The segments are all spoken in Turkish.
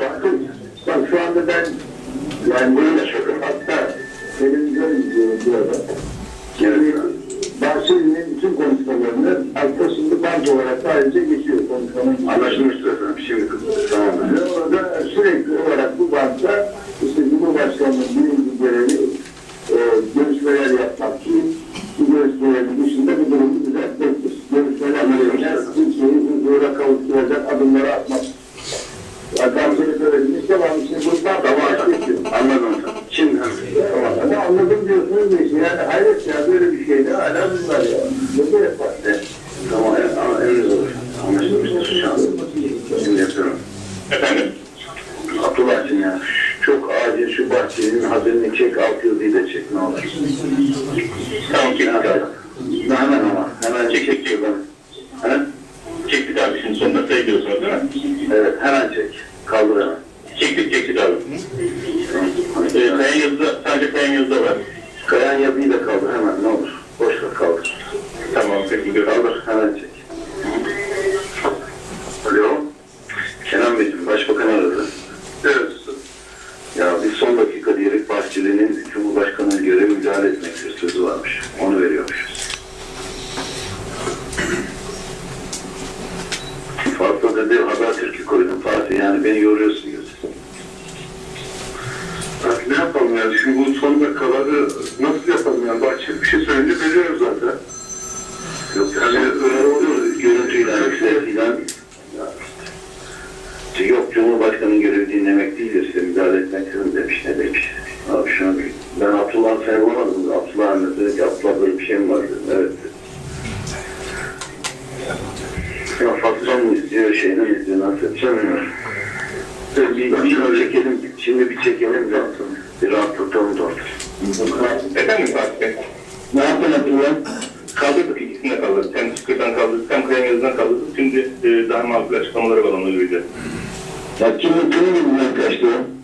Bakın, bak şu anda ben yani böyle hatta televizyon izliyorum bu arada. Şimdi Bahçeli'nin bütün konuşmalarını altta şimdi band olarak da ayrıca geçiyor konuşmanın. Anlaşılmıştır efendim. Şimdi tamam. Ve orada sürekli olarak bu bantta işte Cumhurbaşkanı'nın birinci görevi e, görüşmeler yapmak ki bu görüşmelerin dışında bu durumu düzeltmektir. Görüşmeler dışında Türkiye'yi huzura kavuşturacak adımları atmak. Adam seni söyledim. İşte ben şimdi buradan da vazgeçtim. Anladım. Şimdi Tamam. Ama anladım diyorsunuz da işte yani hayret ya böyle bir şeyde hala bunlar ya. Ne de yapar? tamam. Ama emriniz olur. Anlaşılmıştır şu an. Şimdi yapıyorum. Efendim? Abdullah'cığım ya. Çok acil şu bahçenin haberini çek. Alt yazıyı da çek ne olur. Tamam çektik abi. Hemen ama. Hemen çek. Çek çek. He? Çektik abi şimdi sonunda sayıyorsunuz değil mi? Evet. Hemen çek. Kaldır hemen. Çektik çektik abi. Ee, kayan yazıda sadece kayan yazıda var. Kayan yazıyı da kaldır hemen ne olur. Boş ver kaldır. Tamam peki görüşürüz. Kaldır hemen çek. Alo. Kenan Beyciğim başbakan aradı. Evet. Ya bir son dakika diyerek Bahçeli'nin Cumhurbaşkanı'nın görev müdahale etmektir sözü varmış. Onu veriyormuşuz. Fazla dedi Habertürk'ü koydum Fatih yani beni yoruyorsun diyorsun. Artık ne yapalım yani? Şimdi bu son dakikaları nasıl yapalım yani? Bahçeli bir şey söyleyince veriyoruz zaten. Yok yani öyle görüntüyle, sesiyle işte yok Cumhurbaşkanı'nın görevi dinlemek değildir size müdahale etmek için demiş ne demiş. Abi şu an ben Abdullah'ı sen bulamadım. Abdullah Ahmet dedi ki Abdullah böyle bir şey mi var. Evet. Ya Fatma mı izliyor şeyini mi izliyor nasıl bilmiyorum. Bir, bir çekelim, şimdi bir çekelim de bir rahatlatalım da orada. Efendim Fatih Bey? Ne yapın Abdullah? Kaldırdık ikisini de kaldırdık. Hem Çıkır'dan kaldırdık hem kayan yazıdan kaldırdık. Şimdi e, daha makul onunla ilgili. Ya kimin kimin kaçtı o?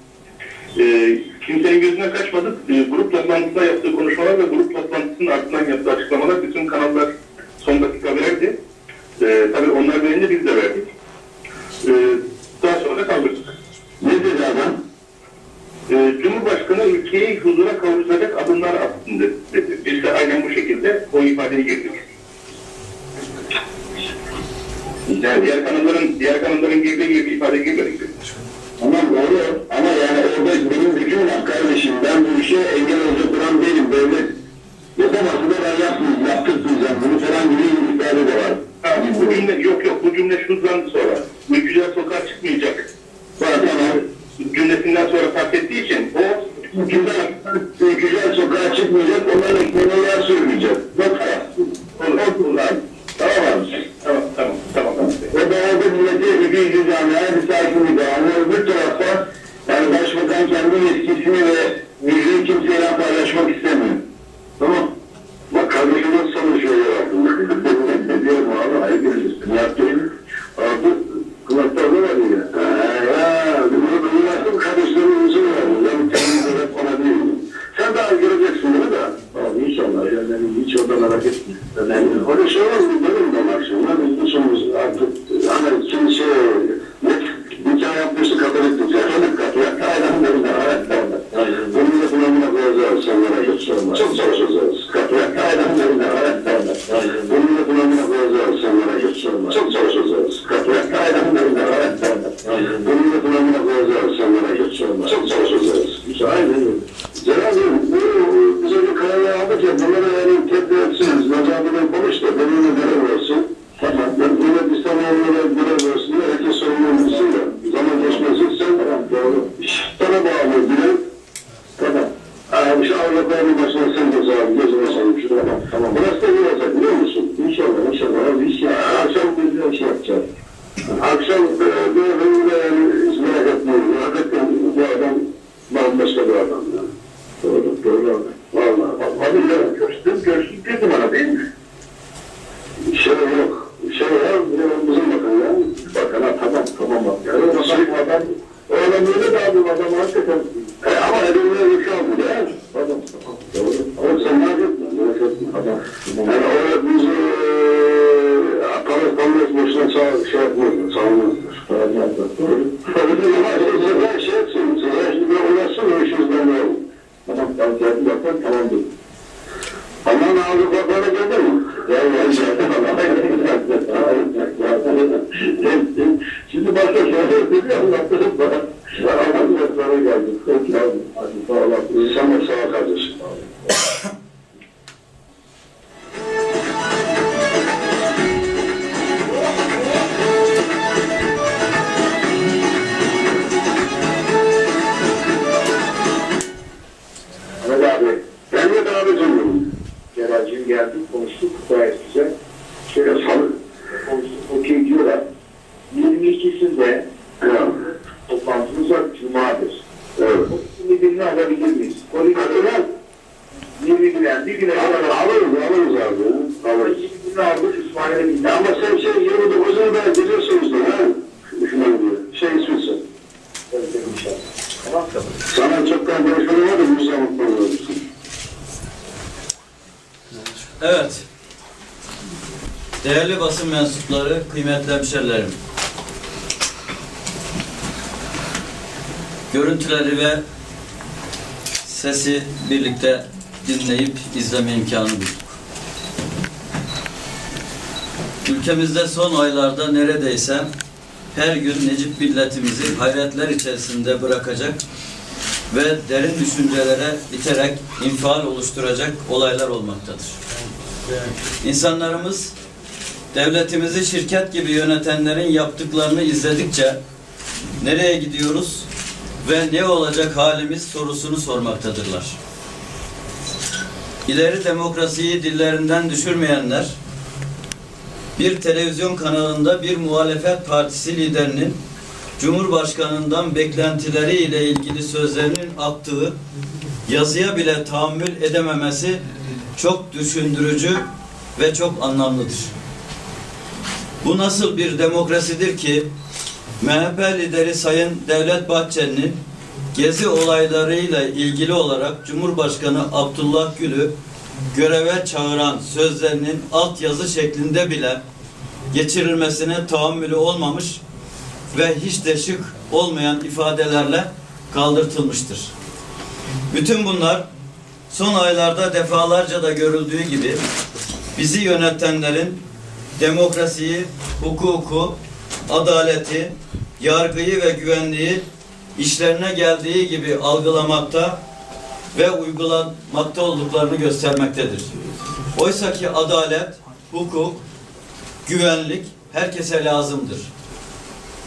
Kimsenin gözüne kaçmadık. E, grup toplantısında yaptığı konuşmalar ve grup toplantısının ardından yaptığı açıklamalar bütün kanallar son dakika verdi. E, tabii onlar verince biz de verdik. E, daha sonra kaldırdık. Ne dedi adam? E, Cumhurbaşkanı ülkeyi huzura kavuşturacak adımlar attı dedi. Biz de aynen bu şekilde o ifadeyi girdik. Yani diğer kanalların, diğer kanalların girdiği bir bir sakinlik var. Ama öbür tarafta yani başbakan kendi yetkisini ve müziği kimseyle paylaşmak istemiyor. Tamam. Bak kardeşim nasıl çalışıyor ya aklında. Ne diyorum abi ayıp ediyorsun. Yaptığın abi kulakta ne var ya? Ha, bunu yaptım kardeşlerim uzun var. Ben kendimi de ona değilim. Sen daha göreceksin bunu da. Abi inşallah ya ben hiç orada merak etme. Ben öyle şey var mı? Benim de var şimdi. Ben biliyorsunuz artık hani kim şey nikah yapmıştı kabul ettik. Katolik katolik. Aynen öyle. Aynen Bunu da bunamına koyacağız. Et sorma. Çok çalışacağız. Katolik. Aynen öyle. Aynen Bunu da bunamına koyacağız. Et sorma. Çok çalışacağız. Katolik. Aynen öyle. Aynen Bunu da bunamına koyacağız. Et sorma. Çok çalışacağız. Aynen. Cenab-ı bu bize bir kararlar aldık ya bunları yani tedbir etsiniz. Necati'den konuş basın mensupları, kıymetli hemşerilerim. Görüntüleri ve sesi birlikte dinleyip izleme imkanı bulduk. Ülkemizde son aylarda neredeyse her gün Necip milletimizi hayretler içerisinde bırakacak ve derin düşüncelere iterek infial oluşturacak olaylar olmaktadır. İnsanlarımız devletimizi şirket gibi yönetenlerin yaptıklarını izledikçe nereye gidiyoruz ve ne olacak halimiz sorusunu sormaktadırlar. İleri demokrasiyi dillerinden düşürmeyenler bir televizyon kanalında bir muhalefet partisi liderinin Cumhurbaşkanından beklentileri ile ilgili sözlerinin aktığı yazıya bile tahammül edememesi çok düşündürücü ve çok anlamlıdır. Bu nasıl bir demokrasidir ki MHP lideri Sayın Devlet Bahçeli'nin gezi olaylarıyla ilgili olarak Cumhurbaşkanı Abdullah Gül'ü göreve çağıran sözlerinin altyazı şeklinde bile geçirilmesine tahammülü olmamış ve hiç de şık olmayan ifadelerle kaldırtılmıştır. Bütün bunlar son aylarda defalarca da görüldüğü gibi bizi yönetenlerin demokrasiyi, hukuku, adaleti, yargıyı ve güvenliği işlerine geldiği gibi algılamakta ve uygulamakta olduklarını göstermektedir. Oysa ki adalet, hukuk, güvenlik herkese lazımdır.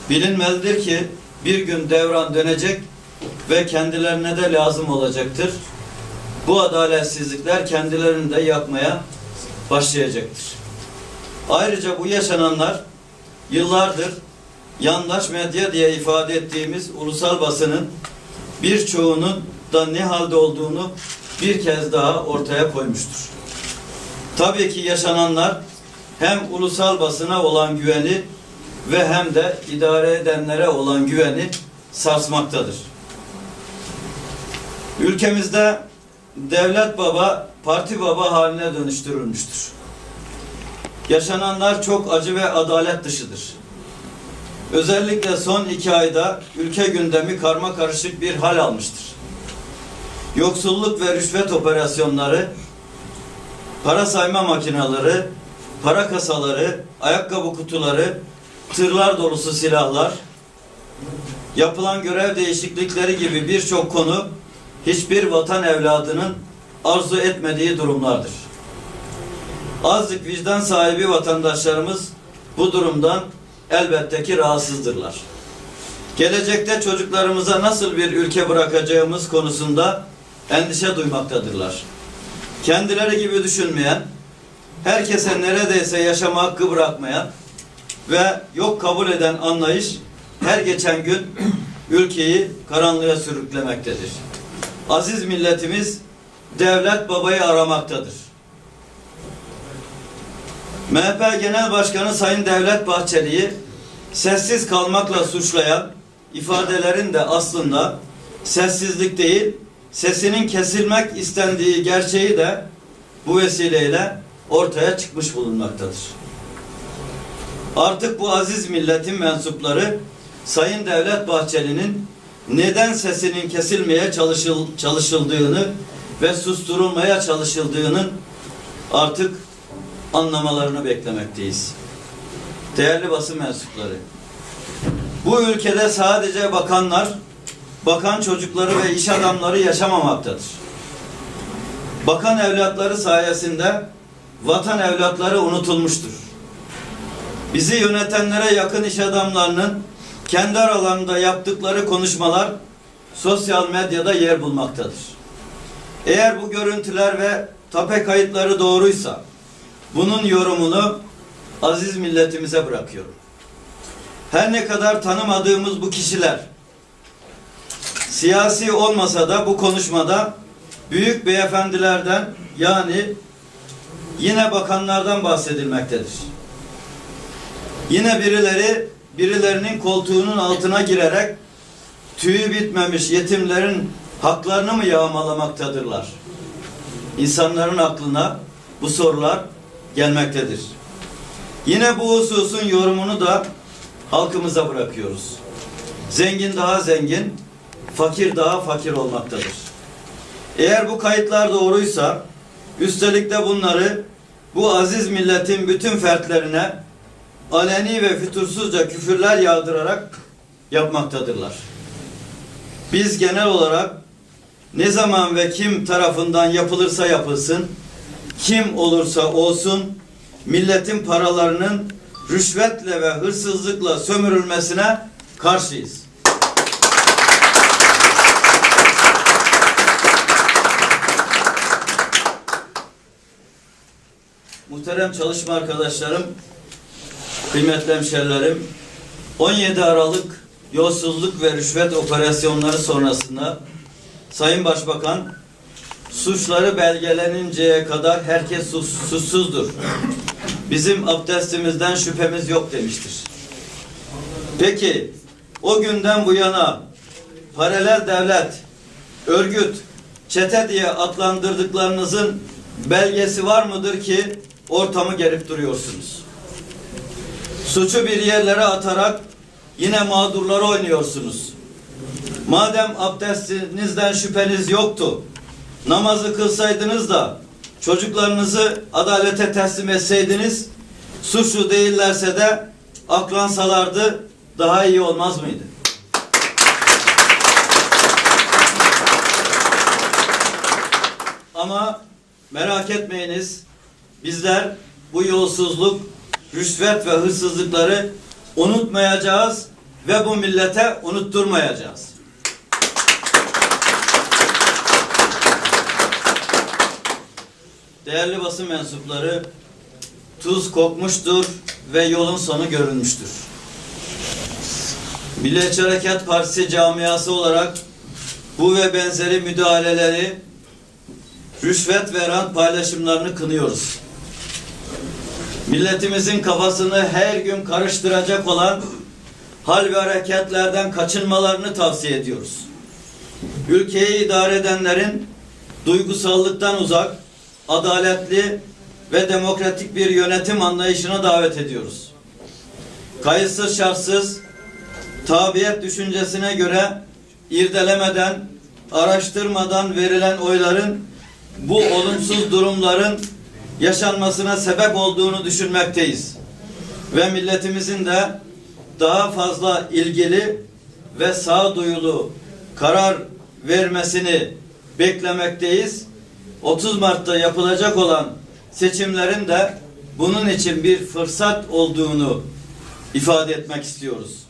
Bilinmelidir ki bir gün devran dönecek ve kendilerine de lazım olacaktır. Bu adaletsizlikler kendilerini de yakmaya başlayacaktır. Ayrıca bu yaşananlar yıllardır yandaş medya diye ifade ettiğimiz ulusal basının birçoğunun da ne halde olduğunu bir kez daha ortaya koymuştur. Tabii ki yaşananlar hem ulusal basına olan güveni ve hem de idare edenlere olan güveni sarsmaktadır. Ülkemizde devlet baba parti baba haline dönüştürülmüştür. Yaşananlar çok acı ve adalet dışıdır. Özellikle son iki ayda ülke gündemi karma karışık bir hal almıştır. Yoksulluk ve rüşvet operasyonları, para sayma makineleri, para kasaları, ayakkabı kutuları, tırlar dolusu silahlar, yapılan görev değişiklikleri gibi birçok konu hiçbir vatan evladının arzu etmediği durumlardır. Azıcık vicdan sahibi vatandaşlarımız bu durumdan elbette ki rahatsızdırlar. Gelecekte çocuklarımıza nasıl bir ülke bırakacağımız konusunda endişe duymaktadırlar. Kendileri gibi düşünmeyen, herkese neredeyse yaşama hakkı bırakmayan ve yok kabul eden anlayış her geçen gün ülkeyi karanlığa sürüklemektedir. Aziz milletimiz devlet babayı aramaktadır. MHP Genel Başkanı Sayın Devlet Bahçeli'yi sessiz kalmakla suçlayan ifadelerin de aslında sessizlik değil, sesinin kesilmek istendiği gerçeği de bu vesileyle ortaya çıkmış bulunmaktadır. Artık bu aziz milletin mensupları Sayın Devlet Bahçeli'nin neden sesinin kesilmeye çalışıl, çalışıldığını ve susturulmaya çalışıldığının artık anlamalarını beklemekteyiz. Değerli basın mensupları, Bu ülkede sadece bakanlar, bakan çocukları ve iş adamları yaşamamaktadır. Bakan evlatları sayesinde vatan evlatları unutulmuştur. Bizi yönetenlere yakın iş adamlarının kendi aralarında yaptıkları konuşmalar sosyal medyada yer bulmaktadır. Eğer bu görüntüler ve tape kayıtları doğruysa bunun yorumunu aziz milletimize bırakıyorum. Her ne kadar tanımadığımız bu kişiler siyasi olmasa da bu konuşmada büyük beyefendilerden yani yine bakanlardan bahsedilmektedir. Yine birileri birilerinin koltuğunun altına girerek tüyü bitmemiş yetimlerin haklarını mı yağmalamaktadırlar? İnsanların aklına bu sorular gelmektedir. Yine bu hususun yorumunu da halkımıza bırakıyoruz. Zengin daha zengin, fakir daha fakir olmaktadır. Eğer bu kayıtlar doğruysa, üstelik de bunları bu aziz milletin bütün fertlerine aleni ve fütursuzca küfürler yağdırarak yapmaktadırlar. Biz genel olarak ne zaman ve kim tarafından yapılırsa yapılsın, kim olursa olsun, milletin paralarının rüşvetle ve hırsızlıkla sömürülmesine karşıyız. Muhterem çalışma arkadaşlarım, kıymetli hemşerilerim, 17 Aralık yolsuzluk ve rüşvet operasyonları sonrasında Sayın Başbakan suçları belgeleninceye kadar herkes sus, suçsuzdur. Bizim abdestimizden şüphemiz yok demiştir. Peki o günden bu yana paralel devlet, örgüt, çete diye adlandırdıklarınızın belgesi var mıdır ki ortamı gerip duruyorsunuz? Suçu bir yerlere atarak yine mağdurları oynuyorsunuz. Madem abdestinizden şüpheniz yoktu, namazı kılsaydınız da çocuklarınızı adalete teslim etseydiniz, suçlu değillerse de aklansalardı daha iyi olmaz mıydı? Ama merak etmeyiniz, bizler bu yolsuzluk, rüşvet ve hırsızlıkları unutmayacağız ve bu millete unutturmayacağız. Değerli basın mensupları, tuz kokmuştur ve yolun sonu görünmüştür. Milliyetçi Hareket Partisi camiası olarak bu ve benzeri müdahaleleri, rüşvet ve rant paylaşımlarını kınıyoruz. Milletimizin kafasını her gün karıştıracak olan hal ve hareketlerden kaçınmalarını tavsiye ediyoruz. Ülkeyi idare edenlerin duygusallıktan uzak, adaletli ve demokratik bir yönetim anlayışına davet ediyoruz. Kayıtsız şartsız, tabiyet düşüncesine göre irdelemeden, araştırmadan verilen oyların bu olumsuz durumların yaşanmasına sebep olduğunu düşünmekteyiz. Ve milletimizin de daha fazla ilgili ve sağduyulu karar vermesini beklemekteyiz. 30 Mart'ta yapılacak olan seçimlerin de bunun için bir fırsat olduğunu ifade etmek istiyoruz.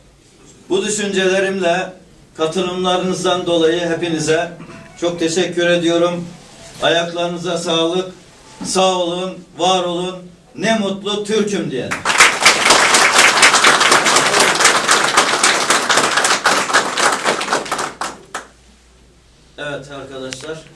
Bu düşüncelerimle katılımlarınızdan dolayı hepinize çok teşekkür ediyorum. Ayaklarınıza sağlık. Sağ olun, var olun. Ne mutlu Türk'üm diyen. Evet arkadaşlar.